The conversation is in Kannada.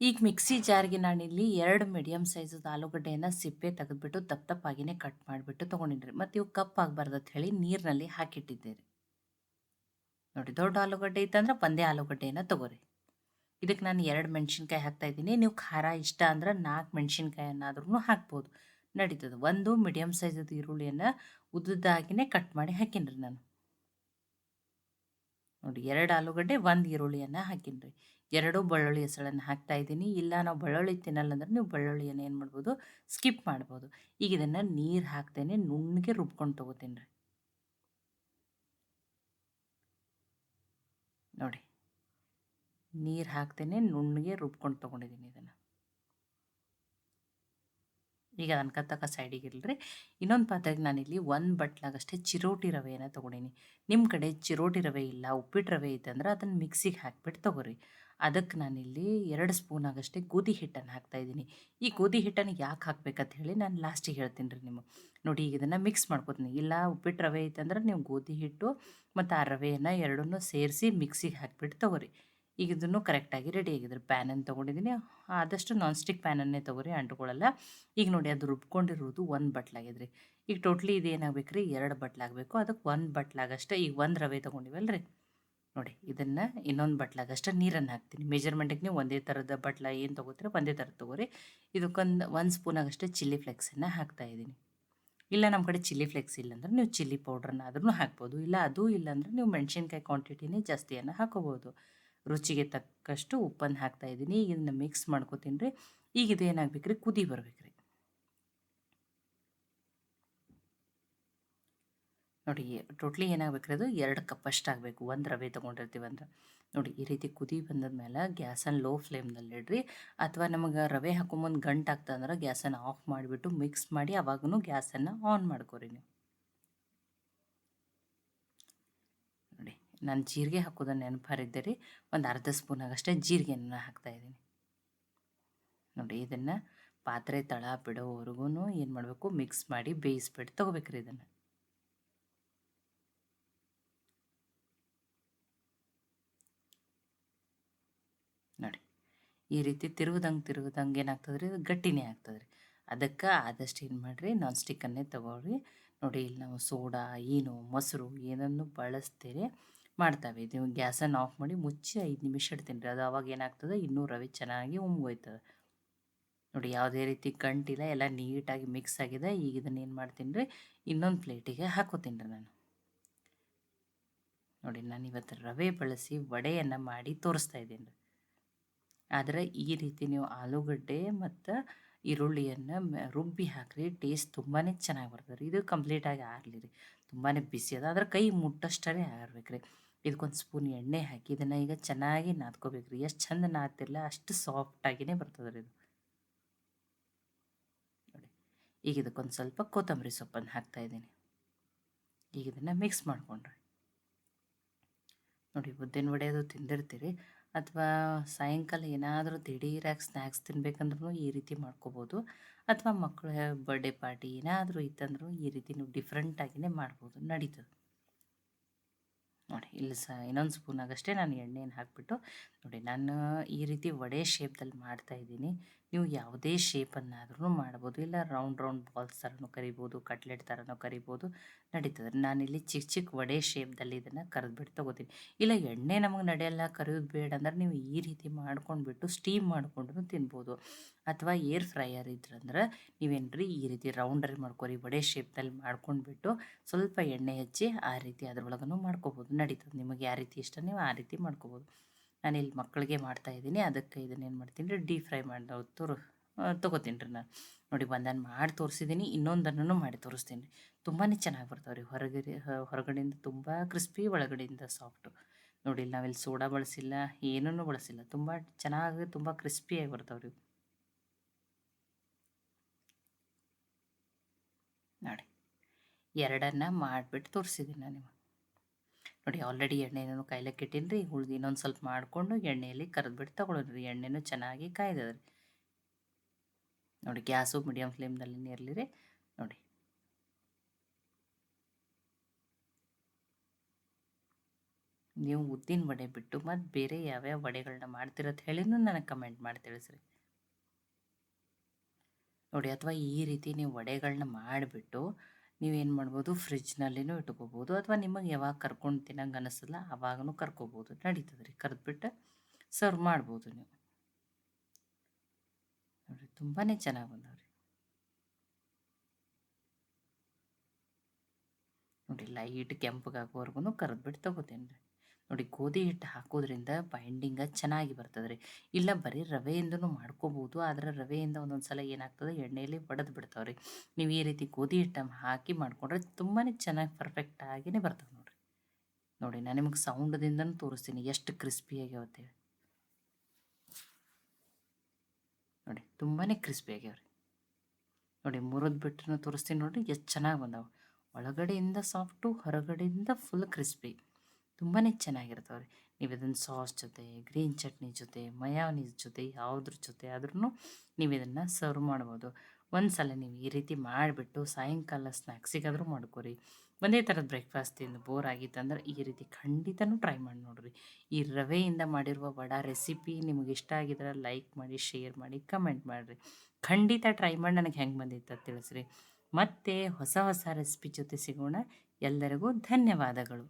ಈಗ ಮಿಕ್ಸಿ ಜಾರ್ಗೆ ನಾನಿಲ್ಲಿ ಎರಡು ಮೀಡಿಯಮ್ ಸೈಜದ ಆಲೂಗಡ್ಡೆಯನ್ನು ಸಿಪ್ಪೆ ತೆಗೆದುಬಿಟ್ಟು ದಪ್ಪ ದಪ್ಪಾಗಿನೇ ಕಟ್ ಮಾಡಿಬಿಟ್ಟು ತೊಗೊಂಡಿದ್ರಿ ಮತ್ತು ಇವು ಕಪ್ ಆಗಬಾರ್ದು ಅಂತ ಹೇಳಿ ನೀರಿನಲ್ಲಿ ಹಾಕಿಟ್ಟಿದ್ದೀರಿ. ನೋಡಿ ದೊಡ್ಡ ಆಲೂಗಡ್ಡೆ ಇತ್ತಂದ್ರೆ ಒಂದೇ ಆಲೂಗಡ್ಡೆಯನ್ನು ತೊಗೋರಿ. ಇದಕ್ಕೆ ನಾನು ಎರಡು ಮೆಣಸಿನ್ಕಾಯಿ ಹಾಕ್ತಾ ಇದ್ದೀನಿ. ನೀವು ಖಾರ ಇಷ್ಟ ಅಂದ್ರೆ ನಾಲ್ಕು ಮೆಣಸಿನ್ಕಾಯನ್ನಾದ್ರೂ ಹಾಕ್ಬೋದು. ನಡೀತದೆ. ಒಂದು ಮೀಡಿಯಮ್ ಸೈಜದ ಈರುಳ್ಳಿಯನ್ನು ಉದ್ದದಾಗಿನೇ ಕಟ್ ಮಾಡಿ ಹಾಕೀನಿ ನಾನು. ನೋಡಿ ಎರಡು ಆಲೂಗಡ್ಡೆ, ಒಂದು ಈರುಳ್ಳಿಯನ್ನು ಹಾಕೀನಿ ಎರಡು ಬೆಳ್ಳುಳ್ಳಿ ಹೆಸಳನ್ನು ಹಾಕ್ತಾ ಇದ್ದೀನಿ. ಇಲ್ಲ ನಾವು ಬೆಳ್ಳುಳ್ಳಿ ತಿನ್ನಲ್ಲ ಅಂದರೆ ನೀವು ಬೆಳ್ಳುಳ್ಳಿಯನ್ನು ಏನು ಮಾಡ್ಬೋದು, ಸ್ಕಿಪ್ ಮಾಡ್ಬೋದು. ಈಗ ಇದನ್ನು ನೀರು ಹಾಕ್ತೇನೆ, ನುಣ್ಣಗೆ ರುಬ್ಕೊಂಡು ತೊಗೋತೀನಿ ರೀ ನೋಡಿ. ನೀರು ಹಾಕ್ತೇನೆ, ನುಣ್ಣಗೆ ರುಬ್ಕೊಂಡು ತೊಗೊಂಡಿದ್ದೀನಿ ಇದನ್ನು. ಈಗ ಅನ್ಕತ್ತಕ ಸೈಡಿಗೆ ಇಲ್ಲರಿ ಇನ್ನೊಂದು ಪಾತ್ರೆಗೆ ನಾನಿಲ್ಲಿ ಒಂದು ಬಟ್ಲಾಗಷ್ಟೇ ಚಿರೋಟಿ ರವೆಯನ್ನು ತೊಗೊಂಡೀನಿ. ನಿಮ್ಮ ಕಡೆ ಚಿರೋಟಿ ರವೆ ಇಲ್ಲ ಉಪ್ಪಿಟ್ಟು ರವೆ ಇತ್ತಂದ್ರೆ ಅದನ್ನು ಮಿಕ್ಸಿಗೆ ಹಾಕ್ಬಿಟ್ಟು ತೊಗೊರಿ. ಅದಕ್ಕೆ ನಾನಿಲ್ಲಿ ಎರಡು ಸ್ಪೂನ್ ಆಗಷ್ಟೇ ಗೋಧಿ ಹಿಟ್ಟನ್ನು ಹಾಕ್ತಾಯಿದ್ದೀನಿ ಈ ಗೋಧಿ ಹಿಟ್ಟನ್ನು ಯಾಕೆ ಹಾಕ್ಬೇಕಂತ ಹೇಳಿ ನಾನು ಲಾಸ್ಟಿಗೆ ಹೇಳ್ತೀನಿ ರೀ ನಿಮಗೆ. ನೋಡಿ ಈಗ ಇದನ್ನು ಮಿಕ್ಸ್ ಮಾಡ್ಕೋತೀನಿ. ಇಲ್ಲ ಉಪ್ಪಿಟ್ಟು ರವೆ ಇತ್ತಂದ್ರೆ ನೀವು ಗೋಧಿ ಹಿಟ್ಟು ಮತ್ತು ಆ ರವೆಯನ್ನು ಎರಡನ್ನೂ ಸೇರಿಸಿ ಮಿಕ್ಸಿಗೆ ಹಾಕ್ಬಿಟ್ಟು ತೊಗೊರಿ. ಈಗ ಇದನ್ನು ಕರೆಕ್ಟಾಗಿ ರೆಡಿ ಆಗಿದ್ರೆ ಪ್ಯಾನನ್ನು ತೊಗೊಂಡಿದ್ದೀನಿ. ಆದಷ್ಟು ನಾನ್ ಸ್ಟಿಕ್ ಪ್ಯಾನನ್ನೇ ತೊಗೊರಿ, ಅಂಟ್ಕೊಳ್ಳಲ್ಲ. ಈಗ ನೋಡಿ, ಅದು ರುಬ್ಕೊಂಡಿರೋದು ಒಂದು ಬಟ್ಲಾಗಿದ್ರಿ ಈಗ ಟೋಟ್ಲಿ ಇದು ಏನಾಗಬೇಕು ರೀ? ಎರಡು ಬಟ್ಲಾಗಬೇಕು ಅದಕ್ಕೆ ಒಂದು ಬಟ್ಲಾಗಷ್ಟೇ ಈಗ ಒಂದು ರವೆ ತೊಗೊಂಡಿವಲ್ಲ ರೀ ನೋಡಿ, ಇದನ್ನು ಇನ್ನೊಂದು ಬಟ್ಲಾಗಷ್ಟೇ ನೀರನ್ನು ಹಾಕ್ತೀನಿ. ಮೆಜರ್ಮೆಂಟಿಗೆ ನೀವು ಒಂದೇ ಥರದ ಬಟ್ಲ ಏನು ತೊಗೋತೀರ, ಒಂದೇ ಥರದ ತೊಗೋರಿ. ಇದಕ್ಕೊಂದು ಒಂದು ಸ್ಪೂನಾಗಷ್ಟು ಚಿಲ್ಲಿ ಫ್ಲೆಕ್ಸನ್ನು ಹಾಕ್ತಾಯಿದ್ದೀನಿ ಇಲ್ಲ ನಮ್ಮ ಕಡೆ ಚಿಲ್ಲಿ ಫ್ಲೆಕ್ಸ್ ಇಲ್ಲಾಂದ್ರೆ ನೀವು ಚಿಲ್ಲಿ ಪೌಡ್ರನ್ನ ಆದ್ರೂ ಹಾಕ್ಬೋದು. ಇಲ್ಲ, ಅದು ಇಲ್ಲ ಅಂದರೆ ನೀವು ಮೆಣಸಿನ್ಕಾಯಿ ಕ್ವಾಂಟಿಟಿನೇ ಜಾಸ್ತಿಯನ್ನು ಹಾಕೋಬೋದು. ರುಚಿಗೆ ತಕ್ಕಷ್ಟು ಉಪ್ಪನ್ನು ಹಾಕ್ತಾ ಇದ್ದೀನಿ. ಈಗ ಇದನ್ನು ಮಿಕ್ಸ್ ಮಾಡ್ಕೋತೀನಿ ರೀ. ಈಗ ಇದು ಏನಾಗ್ಬೇಕು ರೀ ಕುದಿ ಬರ್ಬೇಕು ರೀ ನೋಡಿ ಟೋಟ್ಲಿ ಏನಾಗಬೇಕ್ರಿ ಅದು? ಎರಡು ಕಪ್ ಅಷ್ಟು ಆಗಬೇಕು. ಒಂದು ರವೆ ತೊಗೊಂಡಿರ್ತೀವಿ ಅಂದ್ರೆ. ನೋಡಿ, ಈ ರೀತಿ ಕುದಿ ಮೇಲೆ ಗ್ಯಾಸನ್ನು ಲೋ ಫ್ಲೇಮ್ನಲ್ಲಿ ಇಡ್ರಿ. ಅಥವಾ ನಮಗೆ ರವೆ ಹಾಕೊಂಬಂದು ಗಂಟು ಅಂದ್ರೆ ಗ್ಯಾಸನ್ನು ಆಫ್ ಮಾಡಿಬಿಟ್ಟು ಮಿಕ್ಸ್ ಮಾಡಿ ಅವಾಗೂ ಗ್ಯಾಸನ್ನು ಆನ್ ಮಾಡ್ಕೊರಿ ನೀವು ನೋಡಿ ನಾನು ಜೀರಿಗೆ ಹಾಕೋದನ್ನು ನೆನಪಾರಿದ್ದೆ ರೀ ಒಂದು ಅರ್ಧ ಸ್ಪೂನಾಗಷ್ಟೇ ಜೀರಿಗೆಯನ್ನು ಹಾಕ್ತಾಯಿದ್ದೀನಿ ನೋಡಿ, ಇದನ್ನು ಪಾತ್ರೆ ತಳ ಬಿಡೋವರೆಗೂ ಏನು ಮಾಡಬೇಕು? ಮಿಕ್ಸ್ ಮಾಡಿ ಬೇಯಿಸ್ಬಿಟ್ಟು ತೊಗೋಬೇಕ್ರಿ ಇದನ್ನು. ನೋಡಿ, ಈ ರೀತಿ ತಿರುಗದಂಗೆ ತಿರುಗದಂಗೆ ಏನಾಗ್ತದೆ ರೀ ಗಟ್ಟಿನೇ ಆಗ್ತದೆ ರೀ ಅದಕ್ಕೆ ಆದಷ್ಟು ಏನು ಮಾಡಿರಿ? ನಾನ್ ಸ್ಟಿಕ್ಕನ್ನೇ ತೊಗೊಳ್ರಿ. ನೋಡಿ, ಇಲ್ಲಿ ನಾವು ಸೋಡಾ, ಏನು, ಮೊಸರು ಏನನ್ನು ಬಳಸ್ತೀರಿ? ಮಾಡ್ತಾವೆ. ನೀವು ಗ್ಯಾಸನ್ನು ಆಫ್ ಮಾಡಿ ಮುಚ್ಚಿ ಐದು ನಿಮಿಷ ಇಡ್ತೀನಿ. ರೀ ಅದು ಅವಾಗ ಏನಾಗ್ತದೆ? ಇನ್ನೂ ರವೆ ಚೆನ್ನಾಗಿ ಉಮ್ಗೋಯ್ತದೆ ನೋಡಿ, ಯಾವುದೇ ರೀತಿ ಗಂಟಿಲ್ಲ, ಎಲ್ಲ ನೀಟಾಗಿ ಮಿಕ್ಸ್ ಆಗಿದೆ. ಈಗ ಇದನ್ನು ಏನು ಮಾಡ್ತೀನಿ ರೀ? ಇನ್ನೊಂದು ಪ್ಲೇಟಿಗೆ ಹಾಕೋತೀನಿ ರೀ ನಾನು. ನೋಡಿ, ನಾನು ಇವತ್ತು ರವೆ ಬಳಸಿ ವಡೆಯನ್ನು ಮಾಡಿ ತೋರಿಸ್ತಾ ಇದ್ದೀನಿ ರೀ. ಆದರೆ ಈ ರೀತಿ ನೀವು ಆಲೂಗಡ್ಡೆ ಮತ್ತು ಈರುಳ್ಳಿಯನ್ನು ರುಬ್ಬಿ ಹಾಕಿರಿ. ಟೇಸ್ಟ್ ತುಂಬಾ ಚೆನ್ನಾಗಿ ಬರ್ತದೆ ರೀ. ಇದು ಕಂಪ್ಲೀಟಾಗಿ ಆಗಲಿ ರೀ. ತುಂಬಾ ಬಿಸಿ ಅದ. ಆದರೆ ಕೈ ಮುಟ್ಟಷ್ಟೇ ಆಗಿರ್ಬೇಕು ರೀ ಇದಕ್ಕೊಂದು ಸ್ಪೂನ್ ಎಣ್ಣೆ ಹಾಕಿ ಇದನ್ನು ಈಗ ಚೆನ್ನಾಗಿ ನಾದ್ಕೋಬೇಕು ರೀ. ಎಷ್ಟು ಚಂದ ನಾದ್ತಿರಲ್ಲ ಅಷ್ಟು ಸಾಫ್ಟಾಗಿಯೇ ಬರ್ತದೆ ರೀ ಇದು. ನೋಡಿ, ಈಗ ಇದಕ್ಕೊಂದು ಸ್ವಲ್ಪ ಕೊತ್ತಂಬರಿ ಸೊಪ್ಪನ್ನು ಹಾಕ್ತಾಯಿದ್ದೀನಿ ಈಗ ಇದನ್ನು ಮಿಕ್ಸ್ ಮಾಡಿಕೊಂಡ್ರಿ. ನೋಡಿ, ಉದ್ದಿನ ಅದು ತಿಂದಿರ್ತೀರಿ ಅಥವಾ ಸಾಯಂಕಾಲ ಏನಾದರೂ ದಿಢೀರಾಗಿ ಸ್ನ್ಯಾಕ್ಸ್ ತಿನ್ಬೇಕಂದ್ರೂ ಈ ರೀತಿ ಮಾಡ್ಕೋಬೋದು. ಅಥವಾ ಮಕ್ಕಳ ಬರ್ಡೇ ಪಾರ್ಟಿ ಏನಾದರೂ ಇತ್ತಂದ್ರೂ ಈ ರೀತಿ ನೀವು ಡಿಫ್ರೆಂಟಾಗಿಯೇ ಮಾಡ್ಬೋದು, ನಡೀತದೆ. ನೋಡಿ ಇಲ್ಲಿ ಸಹ ಇನ್ನೊಂದು ಸ್ಪೂನಾಗಷ್ಟೇ ನಾನು ಎಣ್ಣೆಯನ್ನು ಹಾಕಿಬಿಟ್ಟು ನೋಡಿ ನಾನು ಈ ರೀತಿ ವಡೆ ಶೇಪ್ದಲ್ಲಿ ಮಾಡ್ತಾಯಿದ್ದೀನಿ ನೀವು ಯಾವುದೇ ಶೇಪನ್ನಾದ್ರೂ ಮಾಡ್ಬೋದು. ಇಲ್ಲ ರೌಂಡ್ ರೌಂಡ್ ಬಾಲ್ಸ್ ಥರನೂ ಕರಿಬೋದು ಕಟ್ಲೆಟ್ ಥರನೂ ಕರಿಬೋದು, ನಡೀತದೆ. ನಾನಿಲ್ಲಿ ಚಿಕ್ಕ ಚಿಕ್ಕ ವಡೆ ಶೇಪ್ದಲ್ಲಿ ಇದನ್ನು ಕರೆದ್ಬಿಟ್ಟು ತೊಗೋತೀನಿ. ಇಲ್ಲ ಎಣ್ಣೆ ನಮಗೆ ನಡೆಯಲ್ಲ, ಕರಿಯೋದು ಬೇಡ ಅಂದ್ರೆ ನೀವು ಈ ರೀತಿ ಮಾಡ್ಕೊಂಡ್ಬಿಟ್ಟು ಸ್ಟೀಮ್ ಮಾಡಿಕೊಂಡು ತಿನ್ಬೋದು. ಅಥವಾ ಏರ್ ಫ್ರೈಯರ್ ಇದ್ರಂದ್ರೆ ನೀವೇನ್ರಿ ಈ ರೀತಿ ರೌಂಡರ್ ಮಾಡ್ಕೊರಿ, ವಡೆ ಶೇಪ್ದಲ್ಲಿ ಮಾಡ್ಕೊಂಡ್ಬಿಟ್ಟು ಸ್ವಲ್ಪ ಎಣ್ಣೆ ಹಚ್ಚಿ ಆ ರೀತಿ ಅದ್ರೊಳಗೂ ಮಾಡ್ಕೋಬೋದು. ನಡೀತದೆ. ನಿಮಗೆ ಯಾವ ರೀತಿ ಇಷ್ಟ ನೀವು ಆ ರೀತಿ ಮಾಡ್ಕೋಬೋದು. ನಾನು ಇಲ್ಲಿ ಮಕ್ಕಳಿಗೆ ಮಾಡ್ತಾಯಿದ್ದೀನಿ ಅದಕ್ಕೆ ಇದನ್ನೇನು ಮಾಡ್ತೀನಿ ರೀ ಡೀಪ್ ಫ್ರೈ ಮಾಡಿ ತೋರು ತೊಗೋತೀನಿ ರೀ ನಾನು. ನೋಡಿ ಒಂದನ್ನು ಮಾಡಿ ತೋರಿಸಿದ್ದೀನಿ ಇನ್ನೊಂದನ್ನು ಮಾಡಿ ತೋರಿಸ್ತೀನಿ. ರೀ ತುಂಬಾ ಚೆನ್ನಾಗಿ ಬರ್ತಾವೆ ರೀ ಹೊರಗಡೆ ಹೊರಗಡೆಯಿಂದ ತುಂಬ ಕ್ರಿಸ್ಪಿ ಒಳಗಡೆಯಿಂದ ಸಾಫ್ಟು ನೋಡಿ ನಾವಿಲ್ಲಿ ಸೋಡಾ ಬಳಸಿಲ್ಲ ಏನೂ ಬಳಸಿಲ್ಲ. ತುಂಬ ಚೆನ್ನಾಗಿ, ತುಂಬ ಕ್ರಿಸ್ಪಿಯಾಗಿ ಬರ್ತಾವೆ ರೀ ನೋಡಿ. ಎರಡನ್ನು ಮಾಡಿಬಿಟ್ಟು ತೋರಿಸಿದ್ದೀನಿ ನಾನು ನಿಮಗೆ. ನೋಡಿ ಆಲ್ರೆಡಿ ಎಣ್ಣೆನೂ ಕಾಯ್ಲಕ್ಕೆ ಇಟ್ಟಿನಿ ರೀ ಉಳ್ದು ಇನ್ನೊಂದು ಸ್ವಲ್ಪ ಮಾಡಿಕೊಂಡು ಎಣ್ಣೆಯಲ್ಲಿ ಕರೆದ್ಬಿಟ್ಟು ಬಿಟ್ಟು ರೀ ಎಣ್ಣೆನೂ ಚೆನ್ನಾಗಿ ಕಾಯ್ದದ್ರಿ. ನೋಡಿ ಗ್ಯಾಸು ಮೀಡಿಯಮ್ ಫ್ಲೇಮ್ನಲ್ಲಿ ಇರಲಿ ರೀ, ನೋಡಿ. ನೀವು ಉದ್ದಿನ ವಡೆ ಬಿಟ್ಟು ಮತ್ತು ಬೇರೆ ಯಾವ್ಯಾವ ವಡೆಗಳನ್ನ ಮಾಡ್ತಿರೋದು ಹೇಳಿನೂ ನನಗೆ ಕಮೆಂಟ್ ಮಾಡಿ ತಿಳಿಸ್ರಿ. ನೋಡಿ, ಅಥವಾ ಈ ರೀತಿ ನೀವು ವಡೆಗಳನ್ನ ಮಾಡಿಬಿಟ್ಟು ನೀವೇನು ಮಾಡ್ಬೋದು? ಫ್ರಿಜ್ನಲ್ಲಿನೂ ಇಟ್ಕೋಬೋದು. ಅಥವಾ ನಿಮಗೆ ಯಾವಾಗ ಕರ್ಕೊಂಡು ತಿನ್ನಂಗೆ ಅನಿಸಲ್ಲ ಅವಾಗೂ ಕರ್ಕೋಬೋದು. ನಡೀತದೆ ರೀ ಕರೆದ್ಬಿಟ್ಟು ಸರ್ವ್ ಮಾಡ್ಬೋದು ನೀವು. ನೋಡಿರಿ ತುಂಬಾ ಚೆನ್ನಾಗಿ ಬಂದವ್ರಿ. ನೋಡಿ ಲೈಟ್ ಕೆಂಪಗಾಗೋವರೆಗೂ ಕರೆದ್ಬಿಟ್ಟು ತೊಗೋತೀನಿ ರೀ ನೋಡಿ ಗೋಧಿ ಹಿಟ್ಟು ಹಾಕೋದ್ರಿಂದ ಬೈಂಡಿಂಗ ಚೆನ್ನಾಗಿ ಬರ್ತದೆ ರೀ ಇಲ್ಲ ಬರೀ ರವೆಯಿಂದನೂ ಮಾಡ್ಕೋಬೋದು, ಆದರೆ ರವೆಯಿಂದ ಒಂದೊಂದು ಸಲ ಏನಾಗ್ತದೆ, ಎಣ್ಣೆಯಲ್ಲಿ ಒಡೆದು ಬಿಡ್ತಾವೆ ರೀ ನೀವು ಈ ರೀತಿ ಗೋಧಿ ಹಿಟ್ಟು ಹಾಕಿ ಮಾಡಿಕೊಂಡ್ರೆ ತುಂಬಾ ಚೆನ್ನಾಗಿ ಪರ್ಫೆಕ್ಟ್ ಪರ್ಫೆಕ್ಟಾಗಿಯೇ ಬರ್ತವೆ ನೋಡಿರಿ. ನೋಡಿ, ನಾನು ನಿಮಗೆ ಸೌಂಡದಿಂದನೂ ತೋರಿಸ್ತೀನಿ, ಎಷ್ಟು ಕ್ರಿಸ್ಪಿಯಾಗಿ ಅಂತೇಳಿ ನೋಡಿ ತುಂಬಾ ಕ್ರಿಸ್ಪಿ ಆಗ್ಯಾವ್ರಿ. ನೋಡಿ, ಮುರಿದು ಬಿಟ್ಟರು ತೋರಿಸ್ತೀನಿ ನೋಡಿರಿ, ಎಷ್ಟು ಚೆನ್ನಾಗಿ ಬಂದಾವೆ. ಒಳಗಡೆಯಿಂದ ಸಾಫ್ಟು ಹೊರಗಡೆಯಿಂದ ಫುಲ್ ಕ್ರಿಸ್ಪಿ ತುಂಬಾ ಚೆನ್ನಾಗಿರ್ತವೆ ರೀ ನೀವು ಇದನ್ನು ಸಾಸ್ ಜೊತೆ, ಗ್ರೀನ್ ಚಟ್ನಿ ಜೊತೆ ಮಯಾನೀಸ್ ಜೊತೆ, ಯಾವುದ್ರ ಜೊತೆ ಆದ್ರೂ ನೀವು ಇದನ್ನು ಸರ್ವ್ ಮಾಡ್ಬೋದು. ಒಂದು ಸಲ ನೀವು ಈ ರೀತಿ ಮಾಡಿಬಿಟ್ಟು ಸಾಯಂಕಾಲ ಸ್ನ್ಯಾಕ್ಸಿಗಾದರೂ ಮಾಡ್ಕೊರಿ. ಒಂದೇ ಥರದ ಬ್ರೇಕ್ಫಾಸ್ಟ್ ತಿಂದು ಬೋರ್ ಆಗಿತ್ತಂದ್ರೆ ಈ ರೀತಿ ಖಂಡಿತನೂ ಟ್ರೈ ಮಾಡಿ ನೋಡಿರಿ. ಈ ರವೆಯಿಂದ ಮಾಡಿರುವ ವಡ ರೆಸಿಪಿ ನಿಮಗೆ ಇಷ್ಟ ಆಗಿದ್ರೆ ಲೈಕ್ ಮಾಡಿ ಶೇರ್ ಮಾಡಿ ಕಮೆಂಟ್ ಮಾಡಿರಿ. ಖಂಡಿತ ಟ್ರೈ ಮಾಡಿ ನನಗೆ ಹೆಂಗೆ ಬಂದಿತ್ತು ತಿಳಿಸ್ರಿ. ಮತ್ತೆ ಹೊಸ ಹೊಸ ರೆಸಿಪಿ ಜೊತೆ ಸಿಗೋಣ. ಎಲ್ಲರಿಗೂ ಧನ್ಯವಾದಗಳು.